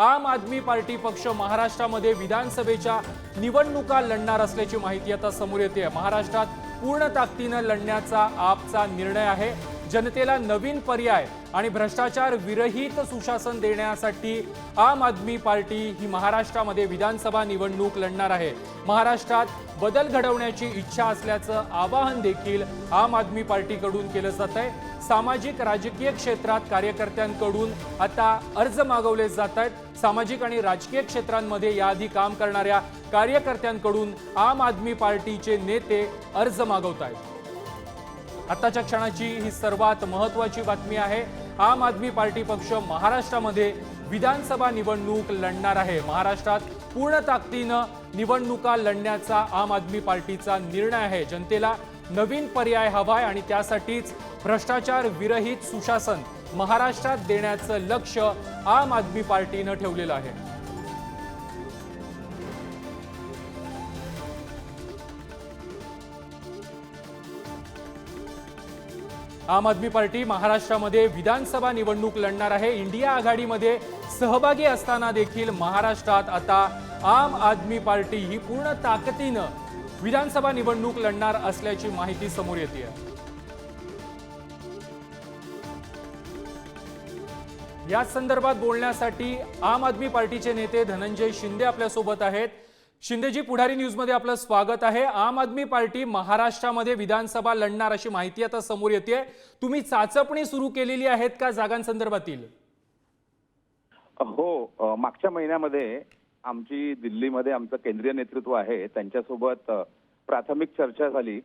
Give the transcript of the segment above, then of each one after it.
आम आदमी पार्टी पक्ष महाराष्ट्रामध्ये विधानसभेच्या निवडणुका लढणार असल्याची माहिती आता समोर येते. महाराष्ट्रात पूर्ण ताकदीनं लढण्याचा आपचा निर्णय आहे. जनतेला नवीन पर्याय आणि भ्रष्टाचार विरहित सुशासन देण्यासाठी आम आदमी पार्टी ही महाराष्ट्रामध्ये विधानसभा निवडणूक लढणार आहे. महाराष्ट्रात बदल घडवण्याची इच्छा असल्याचं आवाहन देखील आम आदमी पार्टीकडून केलं जात आहे. सामाजिक राजकीय क्षेत्रात कार्यकर्त्यांकडून आता अर्ज मागवले जात आहेत. सामाजिक आणि राजकीय क्षेत्रांमध्ये याआधी काम करणाऱ्या कार्यकर्त्यांकडून आम आदमी पार्टीचे नेते अर्ज मागवत आहेत. आताच्या क्षणाची ही सर्वात महत्वाची बातमी आहे. आम आदमी पार्टी पक्ष महाराष्ट्रामध्ये विधानसभा निवडणूक लढणार आहे. महाराष्ट्रात पूर्ण ताकदीनं निवडणुका लढण्याचा आम आदमी पार्टीचा निर्णय आहे. जनतेला नवीन पर्याय हवाय आणि त्यासाठीच भ्रष्टाचार विरहित सुशासन महाराष्ट्रात देण्याचं लक्ष आम आदमी पार्टीनं ठेवलेलं आहे. आम आदमी पार्टी महाराष्ट्रामध्ये विधानसभा निवडणूक लढणार आहे. इंडिया आघाडीमध्ये सहभागी असताना देखील महाराष्ट्रात आता आम आदमी पार्टी ही पूर्ण ताकदीनं विधानसभा निवडणूक लढणार असल्याची माहिती समोर येते या संदर्भात बोलण्यासाठी आम आदमी पार्टीचे नेते धनंजय शिंदे आपल्यासोबत आहेत. शिंदेजी पुढारी न्यूजमध्ये आपलं स्वागत आहे. आम आदमी पार्टी महाराष्ट्रामध्ये विधानसभा लढणार अशी माहिती आता समोर येते तुम्ही चाचपणी सुरू केलेली आहेत का जागांसंदर्भातील? हो मागच्या महिन्यामध्ये आमची दिल्लीमध्ये आमचं केंद्रीय नेतृत्व आहे त्यांच्यासोबत प्राथमिक चर्चा झाली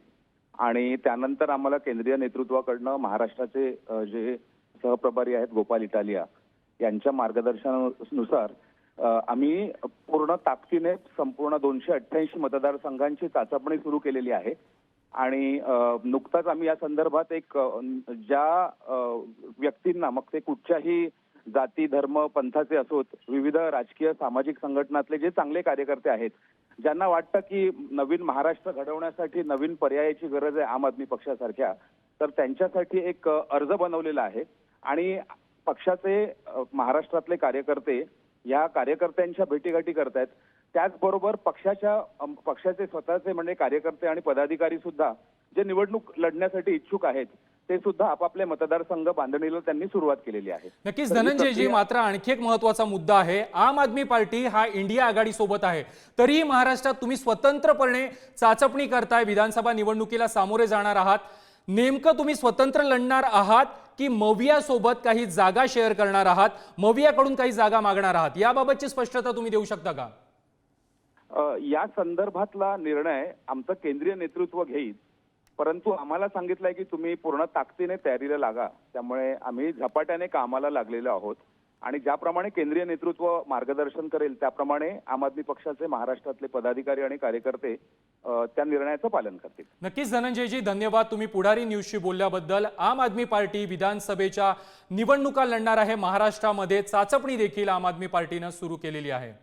आणि त्यानंतर आम्हाला केंद्रीय नेतृत्वाकडनं महाराष्ट्राचे जे सहप्रभारी आहेत गोपाल इटालिया यांच्या मार्गदर्शनानुसार आम्ही पूर्ण ताकदीने संपूर्ण दोनशे अठ्ठ्याऐंशी मतदारसंघांची चाचपणी सुरू केलेली आहे आणि नुकताच आम्ही या संदर्भात एक ज्या व्यक्तींना मग ते कुठच्याही जाती धर्म पंथाचे असोत विविध राजकीय सामाजिक संघटनातले जे चांगले कार्यकर्ते आहेत ज्यांना वाटतं की नवीन महाराष्ट्र घडवण्यासाठी नवीन पर्यायाची गरज आहे आम आदमी पक्षासारख्या तर त्यांच्यासाठी एक अर्ज बनवलेला आहे. आणि पक्षाचे महाराष्ट्रातले कार्यकर्ते या कार्यकर्त्यांच्या भेटीगाठी करतायत. त्याचबरोबर पक्षाच्या पक्षाचे स्वतःचे म्हणजे कार्यकर्ते आणि पदाधिकारी सुद्धा जे निवडणूक लढण्यासाठी इच्छुक आहेत ते सुद्धा आपापले मतदारसंघ बांधणीला त्यांनी सुरुवात केलेली आहे. नक्कीच धनंजयजी प्रक्रिया- मात्र आणखी एक महत्त्वाचा मुद्दा आहे. आम आदमी पार्टी हा इंडिया आघाडी सोबत आहे. तरीही महाराष्ट्रात तुम्ही स्वतंत्रपणे चाचपणी करताय. विधानसभा निवडणुकीला सामोरे जाणार आहात. नेमकं तुम्ही स्वतंत्र लढणार आहात की मविया सोबत काही जागा शेअर करणार आहात? मवियाकडून काही जागा मागणार आहात? याबाबतची स्पष्टता तुम्ही देऊ शकता का? या संदर्भातला निर्णय आमचं केंद्रीय नेतृत्व घेईल. परंतु आम्हाला सांगितलंय की तुम्ही पूर्ण ताकदीने तयारीला लागा. त्यामुळे आम्ही झपाट्याने कामाला लागलेलो आहोत. आणि ज्याप्रमाणे केंद्रीय नेतृत्व मार्गदर्शन करेल त्याप्रमाणे आम आदमी पक्षाचे महाराष्ट्रातले पदाधिकारी आणि कार्यकर्ते त्या निर्णयाचं पालन करतील. नक्कीच धनंजयजी धन्यवाद. तुम्ही पुढारी न्यूजशी बोलल्याबद्दल आम आदमी पार्टी विधानसभेच्या निवडणुका लढणार आहे. महाराष्ट्रामध्ये चाचपणी देखील आम आदमी पार्टीनं सुरू केलेली आहे.